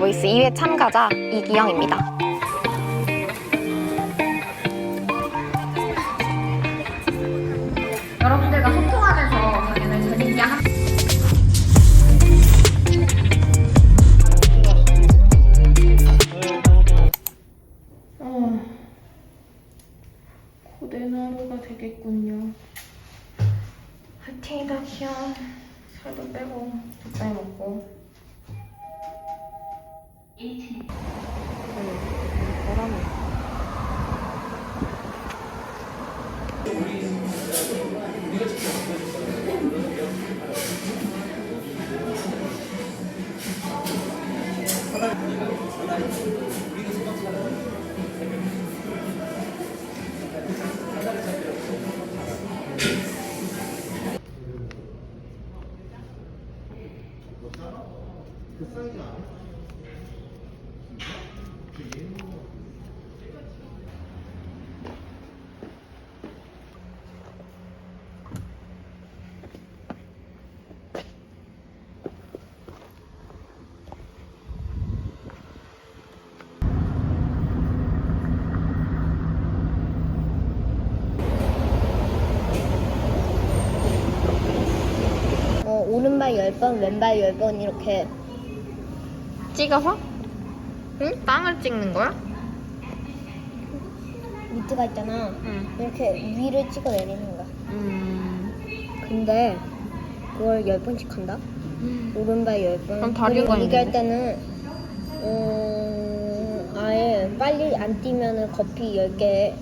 보이스 2회 참가자 이기영입니다. 여러분들과 소통하면서 강연을 재밌게 한 어, 고된 하루가 되겠군요. 화이팅이다, 귀여워. 살도 빼고, 적당히 먹고. 어, 오른발 10번, 왼발 10번 이렇게 찍어서? 응? 땅을 찍는 거야? 밑에가 있잖아. 응. 이렇게 위를 찍어 내리는 거야. 음. 근데 그걸 10번씩 한다? 오른발 10번. 그럼 다리가 그리고 이게 할 있는데? 때는 음, 아예 빨리 안 뛰면은 커피 10개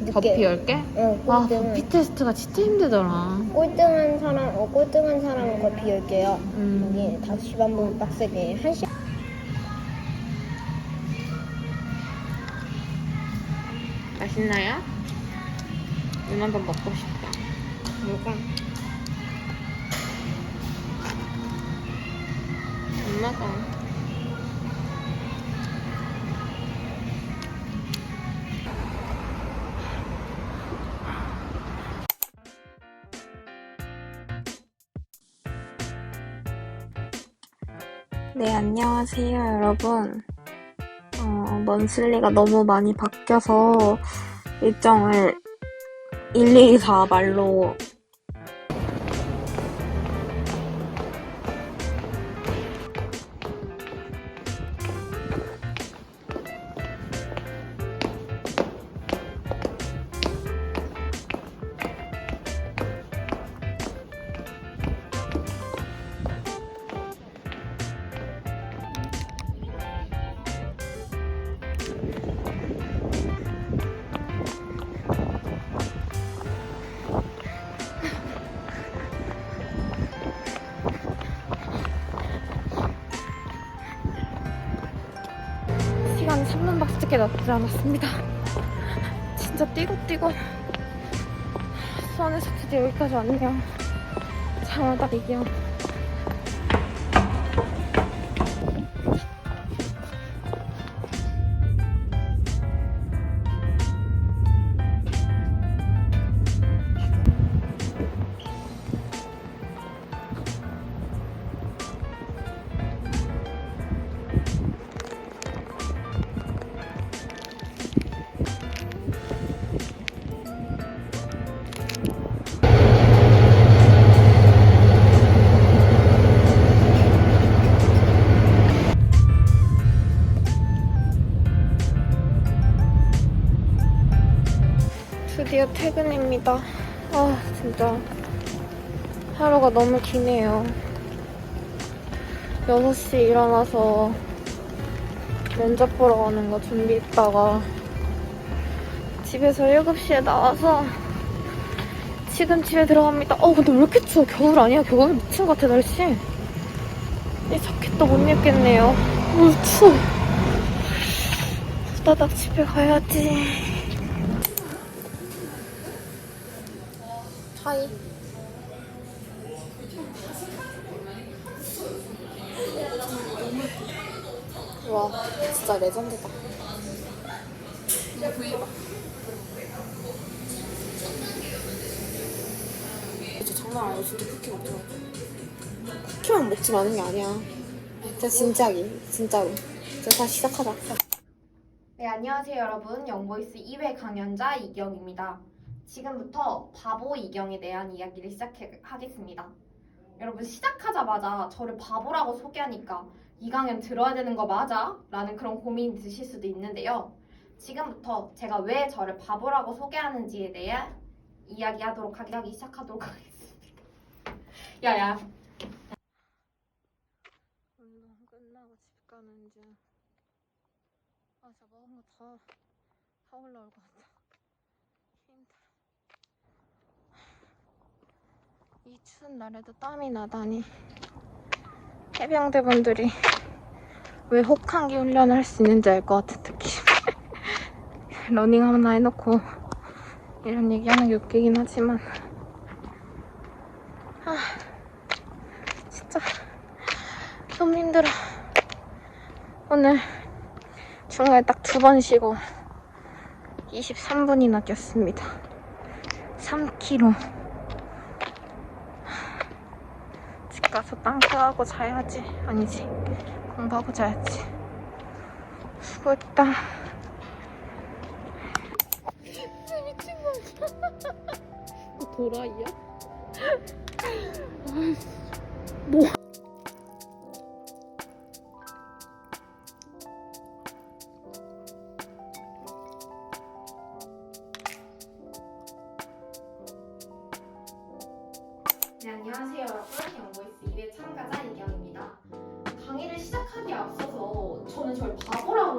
늦게 버피 10개? 어, 아, 꼴등은 버피 테스트가 진짜 힘들더라. 꼴등한 사람, 어, 꼴등한 사람은 커피 10개야. 음. 여기 5시 반 보면 빡세게. 1시 맛있나요? 누나도 먹고 싶다. 이거. 안 먹어. 네, 안녕하세요, 여러분. 어, 먼슬리가 너무 많이 바뀌어서 일정을 일일이 다 말로 3분밖에 남지 않았습니다. 진짜 뛰고 수원에서 드디어 여기까지 왔네요. 장하다 이기 드디어 퇴근입니다. 아, 진짜. 하루가 너무 기네요. 6시 일어나서 면접 보러 가는 거 준비했다가 집에서 7시에 나와서 지금 집에 들어갑니다. 어, 근데 왜 이렇게 추워? 겨울 아니야? 겨울 미친 것 같아, 날씨. 이 자켓도 못 입겠네요. 어, 추워. 후다닥 집에 가야지. 하이. 와, 진짜 레전드다. 진짜 장난 아니야. 진짜 쿠키 마. 쿠키만 먹지 마는 게 아니야. 진짜 진짜기 진짜로. 이제 다시 시작하자. 네, 안녕하세요, 여러분. 영보이스 2회 강연자 이경입니다. 지금부터 바보 이경에 대한 이야기를 시작하겠습니다. 여러분, 시작하자마자 저를 바보라고 소개하니까 이 강연 들어야 되는 거 맞아? 라는 그런 고민이 드실 수도 있는데요. 지금부터 제가 왜 저를 바보라고 소개하는지에 대해 이야기하도록 하기, 시작하도록 하겠습니다. 야야, 운동 끝나고 집 가는 중. 아, 진짜 먹은 거 다 다 올라올 것 같아. 힘들어. 이 추운 날에도 땀이 나다니. 해병대 분들이 왜 혹한기 훈련을 할 수 있는지 알 것 같은 느낌. 러닝 하나 해놓고 이런 얘기하는 게 웃기긴 하지만. 아, 진짜. 너무 힘들어. 오늘 중간에 딱 두 번 쉬고 23분이나 뛰었습니다. 3km. 집 가서 땅크하고 자야지. 아니지. 공부하고 자야지. 수고했다. 진짜 미친 거 아니야? 도라이야? 네,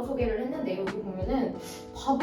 소개를 했는데 여기 보면은 바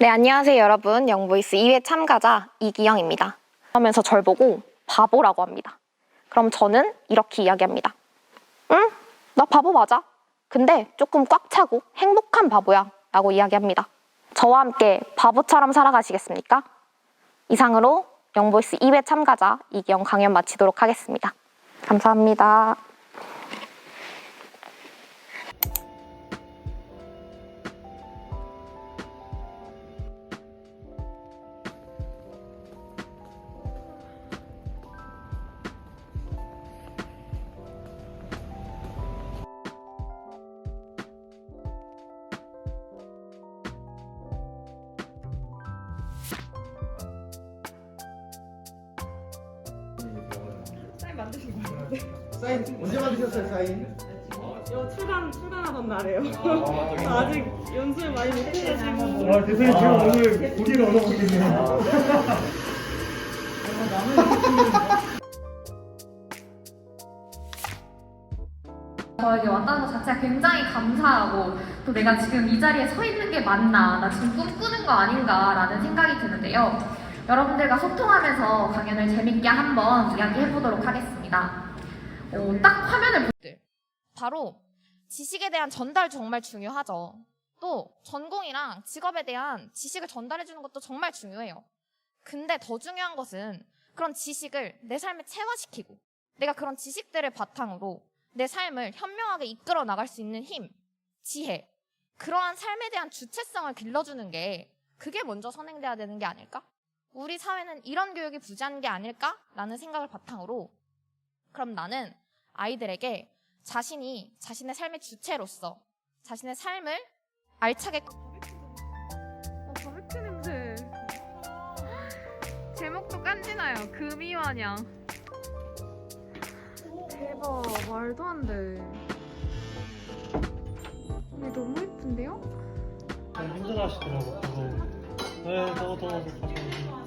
네, 안녕하세요, 여러분. 영보이스 2회 참가자 이기영입니다. 하면서 절 보고 바보라고 합니다. 그럼 저는 이렇게 이야기합니다. 응? 나 바보 맞아. 근데 조금 꽉 차고 행복한 바보야. 라고 이야기합니다. 저와 함께 바보처럼 살아가시겠습니까? 이상으로 영보이스 2회 참가자 이기영 강연 마치도록 하겠습니다. 감사합니다. 사인 언제 만드셨어요 사인? 여 출간 출간하던 날에요. 아직 연습을 많이 못 해가지고. 아 대표님 제가 오늘 고기를 얻어먹겠네요 저에게 왔다는 것 자체가 굉장히 감사하고 또 내가 지금 이 자리에 서 있는 게 맞나 나 지금 꿈꾸는 거 아닌가라는 생각이 드는데요 여러분들과 소통하면서 강연을 재밌게 한번 이야기해 보도록 하겠습니다 어, 딱 화면을 보- 바로 지식에 대한 전달 정말 중요하죠. 또 전공이랑 직업에 대한 지식을 전달해 주는 것도 정말 중요해요. 근데 더 중요한 것은 그런 지식을 내 삶에 체화시키고 내가 그런 지식들을 바탕으로 내 삶을 현명하게 이끌어 나갈 수 있는 힘, 지혜, 그러한 삶에 대한 주체성을 길러주는 게 그게 먼저 선행돼야 되는 게 아닐까? 우리 사회는 이런 교육이 부재한 게 아닐까라는 생각을 바탕으로 그럼 나는 아이들에게 자신이 자신의 삶의 주체로서 자신의 삶을 알차게 어, 바베큐 냄새. 제목도 깐지나요. 금이와냥. 대박, 말도 안 돼. 근데 너무 예쁜데요? 힘들어 하시더라고. 그거. 네, 더, 더, 더.